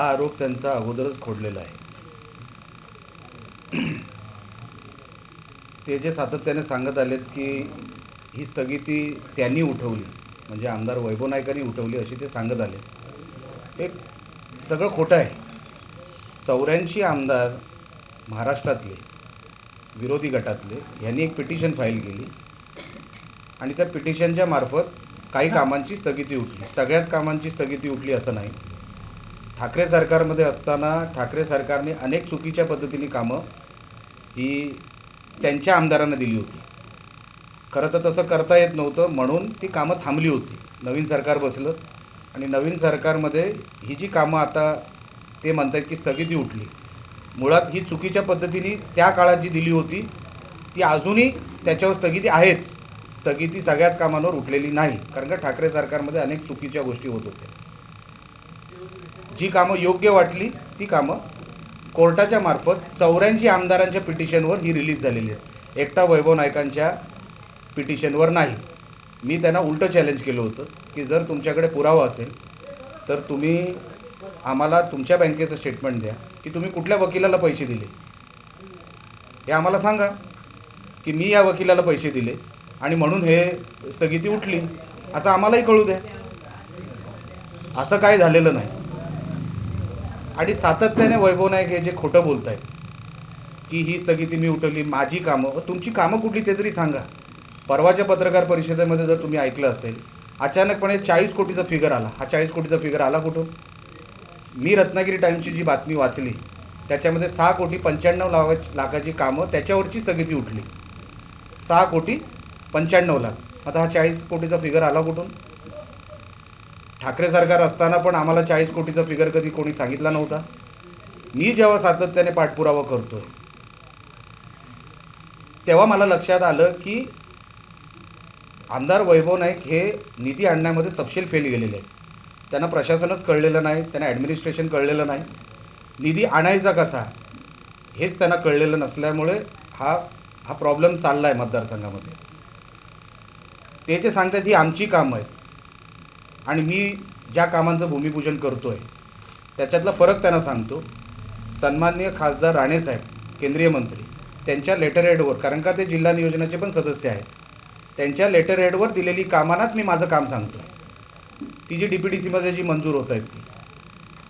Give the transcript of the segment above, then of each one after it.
हा आरोप त्यांचा अगोदरच खोडलेला आहे. ते जे सातत्याने सांगत आलेत की ही स्थगिती त्यांनी उठवली म्हणजे आमदार वैभव नायकांनी उठवली अशी ते सांगत आले हे सगळं खोटं आहे. चौऱ्याऐंशी आमदार महाराष्ट्रातले विरोधी गटातले यांनी एक पिटिशन फाईल केली. आणि त्या पिटिशनच्या मार्फत काही कामांची स्थगिती उठली. सगळ्याच कामांची स्थगिती उठली असं नाही. ठाकरे सरकारमध्ये असताना ठाकरे सरकारने अनेक चुकीच्या पद्धतीने कामं ही त्यांच्या आमदारांना दिली होती. खरं तर तसं करता येत नव्हतं म्हणून ती कामं थांबली होती. नवीन सरकार बसलं आणि नवीन सरकारमध्ये ही जी कामं आता ते म्हणतात की स्थगिती उठली. मुळात ही चुकीच्या पद्धतीने त्या काळात जी दिली होती ती अजूनही त्याच्यावर स्थगिती आहेच. स्थगिती सगळ्याच कामांवर उठलेली नाही कारण का ठाकरे सरकारमध्ये अनेक चुकीच्या गोष्टी होत होत्या. जी कामं योग्य वाटली ती कामं कोर्टाच्या मार्फत चौऱ्याऐंशी आमदारांच्या पिटिशनवर ही रिलीज झालेली आहेत. एकटा वैभव नायकांच्या पिटिशनवर नाही. मी त्यांना उलटं चॅलेंज केलं होतं की जर तुमच्याकडे पुरावा असेल तर तुम्ही आम्हाला तुमच्या बँकेचं स्टेटमेंट द्या की तुम्ही कुठल्या वकिलाला पैसे दिले. हे आम्हाला सांगा की मी या वकिलाला पैसे दिले आणि म्हणून हे स्थगिती उठली असं आम्हालाही कळू द्या. असं काय झालेलं नाही. आणि सातत्याने वैभव नाईक हे जे खोटं बोलत आहेत की ही स्थगिती मी उठवली माझी कामं तुमची कामं कुठली ते तरी सांगा. परवाच्या पत्रकार परिषदेमध्ये जर तुम्ही ऐकलं असेल अचानकपणे चाळीस कोटीचा फिगर आला. हा चाळीस कोटीचा फिगर आला कुठून? मी रत्नागिरी टाईम्सची जी बातमी वाचली त्याच्यामध्ये सहा कोटी पंच्याण्णव लाख लाखाची कामं त्याच्यावरची स्थगिती उठली. सहा कोटी पंच्याण्णव लाख. आता हा चाळीस कोटीचा फिगर आला कुठून? ठाकरे सरकार असताना पण आम्हाला चाळीस कोटीचा फिगर कधी कोणी सांगितला नव्हता. मी जेव्हा सातत्याने पाठपुरावा करतोय तेव्हा मला लक्षात आलं की आमदार वैभव नाईक हे निधी आणण्यामध्ये सपशेल फेल गेलेले आहेत. त्यांना प्रशासनच कळलेलं नाही त्यांना ॲडमिनिस्ट्रेशन कळलेलं नाही. निधी आणायचा कसा हेच त्यांना कळलेलं नसल्यामुळे हा हा प्रॉब्लेम चालला आहे मतदारसंघामध्ये. ते जे सांगतात ही आमची कामं आहेत. आणि मी ज्या कामांचं भूमिपूजन करतो आहे त्याच्यातला फरक त्यांना सांगतो. सन्माननीय खासदार राणेसाहेब केंद्रीय मंत्री त्यांच्या लेटर हेडवर कारण का ते जिल्हा नियोजनाचे पण सदस्य आहेत त्यांच्या लेटर हेडवर दिलेली कामांनाच मी माझं काम सांगतो ती जी डी पी डी सीमध्ये जी मंजूर होत आहेत ती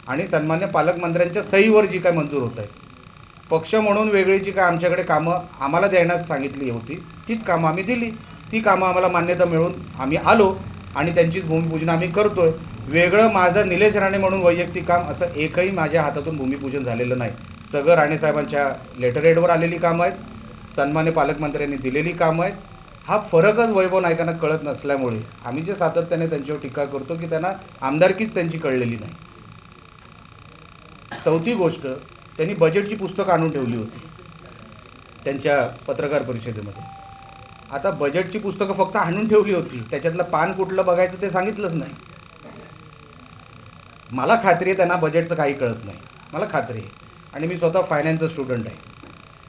आणि सन्मान्य पालकमंत्र्यांच्या सहीवर जी काय मंजूर होत आहेत पक्ष म्हणून वेगळी जी काय आमच्याकडे कामं आम्हाला देण्यात सांगितली होती तीच कामं आम्ही दिली. ती कामं आम्हाला मान्यता मिळून आम्ही आलो. आणि त्यांचीच भूमिपूजन आम्ही करतोय. वेगळं माझं निलेश राणे म्हणून वैयक्तिक काम असं एकही माझ्या हातातून भूमिपूजन झालेलं नाही. सगळं राणेसाहेबांच्या लेटर हेडवर आलेली कामं आहेत. सन्मान्य पालकमंत्र्यांनी दिलेली कामं आहेत. हा फरकच वैभव नायकांना कळत नसल्यामुळे आम्ही जे सातत्याने त्यांच्यावर टीका करतो की त्यांना आमदारकीच त्यांची कळलेली नाही. चौथी गोष्ट त्यांनी बजेटची पुस्तकं आणून ठेवली होती. त्यांच्या पत्रकार परिषदेमध्ये. आता बजेटची पुस्तकं फक्त आणून ठेवली होती. त्याच्यातलं पान कुठलं बघायचं ते सांगितलंच नाही. मला खात्री आहे त्यांना बजेटचं काही कळत नाही. मला खात्री आहे. आणि मी स्वतः फायनान्सचं स्टुडंट आहे.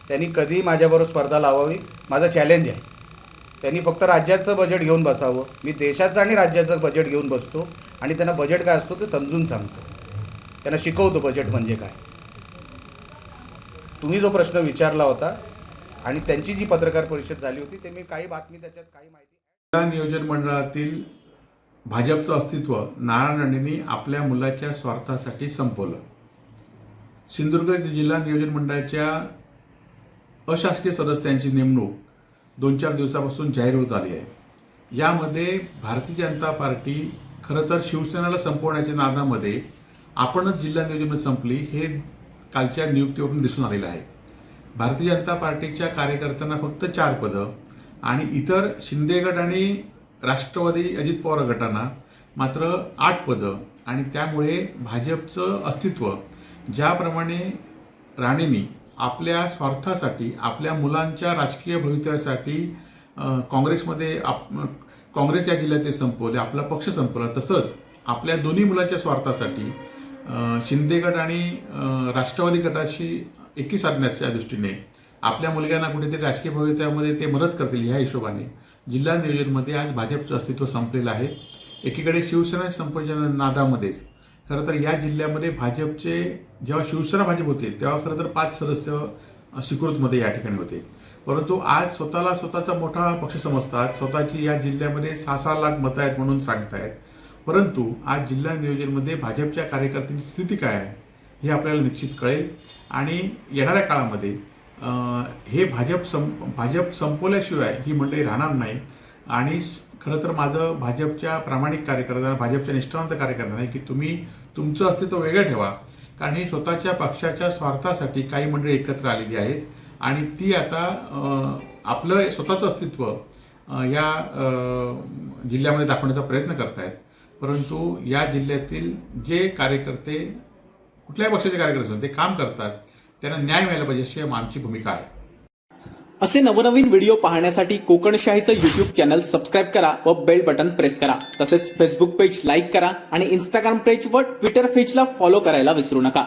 त्यांनी कधी माझ्याबरोबर स्पर्धा लावावी. माझं चॅलेंज आहे. त्यांनी फक्त राज्याचं बजेट घेऊन बसावं. मी देशाचं आणि राज्याचं बजेट घेऊन बसतो. आणि त्यांना बजेट काय असतो ते समजून सांगतो. त्यांना शिकवतो बजेट म्हणजे काय. तुम्ही जो प्रश्न विचारला होता आणि त्यांची जी पत्रकार परिषद झाली होती ते मी काही बातमी त्याच्यात काही माहिती जिल्हा नियोजन मंडळातील भाजपचं अस्तित्व नारायण राणेंनी आपल्या मुलाच्या स्वार्थासाठी संपवलं. सिंधुदुर्ग जिल्हा नियोजन मंडळाच्या अशासकीय सदस्यांची नेमणूक दोन चार दिवसापासून जाहीर होत आली आहे. यामध्ये भारतीय जनता पार्टी खरं तर शिवसेनेला संपवण्याच्या नादामध्ये आपणच जिल्हा नियोजन संपली हे कालच्या नियुक्तीवरून दिसून आलेलं आहे. भारतीय जनता पार्टीच्या कार्यकर्त्यांना फक्त चार पदं आणि इतर शिंदे गट आणि राष्ट्रवादी अजित पवार गटांना मात्र आठ पदं. आणि त्यामुळे भाजपचं अस्तित्व ज्याप्रमाणे राणेंनी आपल्या स्वार्थासाठी आपल्या मुलांच्या राजकीय भवितव्यासाठी काँग्रेसमध्ये आप काँग्रेस या जिल्ह्यात ते संपवले आपला पक्ष संपवला तसंच आपल्या दोन्ही मुलांच्या स्वार्थासाठी अ, शिंदे गट आणि राष्ट्रवादी गटाशी एकी साधण्याच्या दृष्टीने आपल्या मुलग्यांना कुठेतरी राजकीय भवितव्यामध्ये ते मदत करतील ह्या हिशोबाने जिल्हा नियोजनमध्ये आज भाजपचं अस्तित्व संपलेलं आहे. एकीकडे शिवसेना संपच्या नादामध्येच खरं तर या जिल्ह्यामध्ये भाजपचे जेव्हा शिवसेना भाजप होते तेव्हा खरं तर पाच सदस्य स्वीकृतमध्ये या ठिकाणी होते. परंतु आज स्वतःला स्वतःचा मोठा पक्ष समजतात स्वतःची या जिल्ह्यामध्ये सहा सहा लाख मतं आहेत म्हणून सांगतायत. परंतु आज जिल्हा नियोजनमध्ये भाजपच्या कार्यकर्त्यांची स्थिती काय आहे? हे आपल्याला निश्चित कळेल. आणि येणाऱ्या काळामध्ये हे भाजप सं भाजप संपवल्याशिवाय ही मंडळी राहणार नाही. आणि खरं तर माझं भाजपच्या प्रामाणिक कार्यकर्त्यांना भाजपच्या निष्ठावंत कार्यकर्त्यांना की तुम्ही तुमचं अस्तित्व वेगळं ठेवा. कारण हे स्वतःच्या पक्षाच्या स्वार्थासाठी काही मंडळी एकत्र आलेली आहेत. आणि ती आता आपलं स्वतःचं अस्तित्व या जिल्ह्यामध्ये दाखवण्याचा प्रयत्न करतायत. परंतु या जिल्ह्यातील जे कार्यकर्ते कुठल्याही पक्षाचे कार्यकर्ते असतात ते काम करतात त्यांना न्याय मिळाला पाहिजे अशी आमची भूमिका आहे. असे नवनवीन व्हिडिओ पाहण्यासाठी कोकणशाहीचं युट्यूब चॅनल सबस्क्राईब करा व बेल बटन प्रेस करा. तसेच फेसबुक पेज लाईक करा आणि इंस्टाग्राम पेज व ट्विटर पेजला फॉलो करायला विसरू नका.